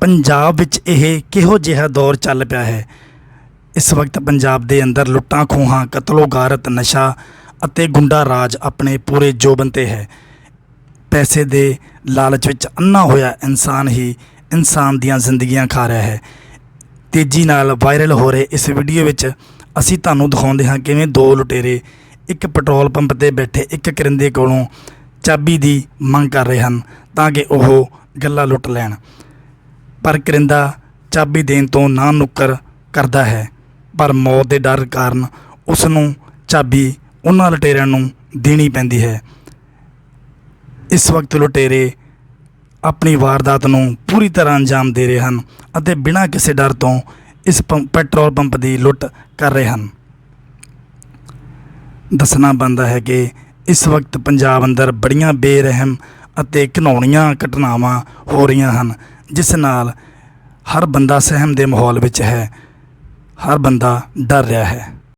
ਪੰਜਾਬ ਵਿੱਚ ਇਹ ਕਿਹੋ ਜਿਹਾ ਦੌਰ ਚੱਲ ਪਿਆ ਹੈ? ਇਸ ਵਕਤ ਪੰਜਾਬ ਦੇ ਅੰਦਰ ਲੁੱਟਾਂ, ਖੋਹਾਂ ਕਤਲੋਗਾਰਤ ਨਸ਼ਾ ਅਤੇ ਗੁੰਡਾ ਰਾਜ ਆਪਣੇ ਪੂਰੇ ਜੋਬਨ ਤੇ ਹੈ। ਪੈਸੇ ਦੇ ਲਾਲਚ ਵਿੱਚ ਅੰਨਾ ਹੋਇਆ ਇਨਸਾਨ ਹੀ ਇਨਸਾਨ ਦੀਆਂ ਜ਼ਿੰਦਗੀਆਂ ਖਾ ਰਿਹਾ ਹੈ। ਤੇਜ਼ੀ ਨਾਲ ਵਾਇਰਲ ਹੋ ਰਹੇ ਇਸ ਵੀਡੀਓ ਵਿੱਚ ਅਸੀਂ ਤੁਹਾਨੂੰ ਦਿਖਾਉਂਦੇ ਹਾਂ ਕਿਵੇਂ ਦੋ ਲੁਟੇਰੇ, ਇੱਕ ਪੈਟਰੋਲ ਪੰਪ ਤੇ ਬੈਠੇ ਇੱਕ ਕਰਿੰਦੇ ਕੋਲੋਂ ਚਾਬੀ ਦੀ ਮੰਗ ਕਰ ਰਹੇ ਹਨ ਤਾਂ ਕਿ ਉਹ ਗੱਲਾਂ ਲੁੱਟ ਲੈਣ। ਪਰ ਕਰਿੰਦਾ ਚਾਬੀ ਦੇਣ ਤੋਂ ਨਾ ਨੁੱਕਰ ਕਰਦਾ ਹੈ। ਪਰ ਮੌਤ ਦੇ ਡਰ ਕਾਰਨ ਉਸ ਨੂੰ ਚਾਬੀ ਉਹਨਾਂ ਲੁਟੇਰਿਆਂ ਨੂੰ ਦੇਣੀ ਪੈਂਦੀ ਹੈ। ਇਸ ਵਕਤ ਲੁਟੇਰੇ ਆਪਣੀ ਵਾਰਦਾਤ ਨੂੰ ਪੂਰੀ ਤਰ੍ਹਾਂ ਅੰਜਾਮ ਦੇ ਰਹੇ ਹਨ ਅਤੇ ਬਿਨਾਂ ਕਿਸੇ ਡਰ ਤੋਂ ਇਸ ਪੰਪ- ਪੈਟਰੋਲ ਪੰਪ ਦੀ ਲੁੱਟ ਕਰ ਰਹੇ ਹਨ। ਦੱਸਣਾ ਬਣਦਾ ਹੈ ਕਿ ਇਸ ਵਕਤ ਪੰਜਾਬ ਅੰਦਰ ਬੜੀਆਂ ਬੇਰਹਿਮ ਅਤੇ ਘਿਨਾਉਣੀਆਂ ਘਟਨਾਵਾਂ ਹੋ ਰਹੀਆਂ ਹਨ ਜਿਸ ਨਾਲ ਹਰ ਬੰਦਾ ਸਹਿਮ ਦੇ ਮਾਹੌਲ ਵਿੱਚ ਹੈ ਹਰ ਬੰਦਾ ਡਰ ਰਿਹਾ ਹੈ।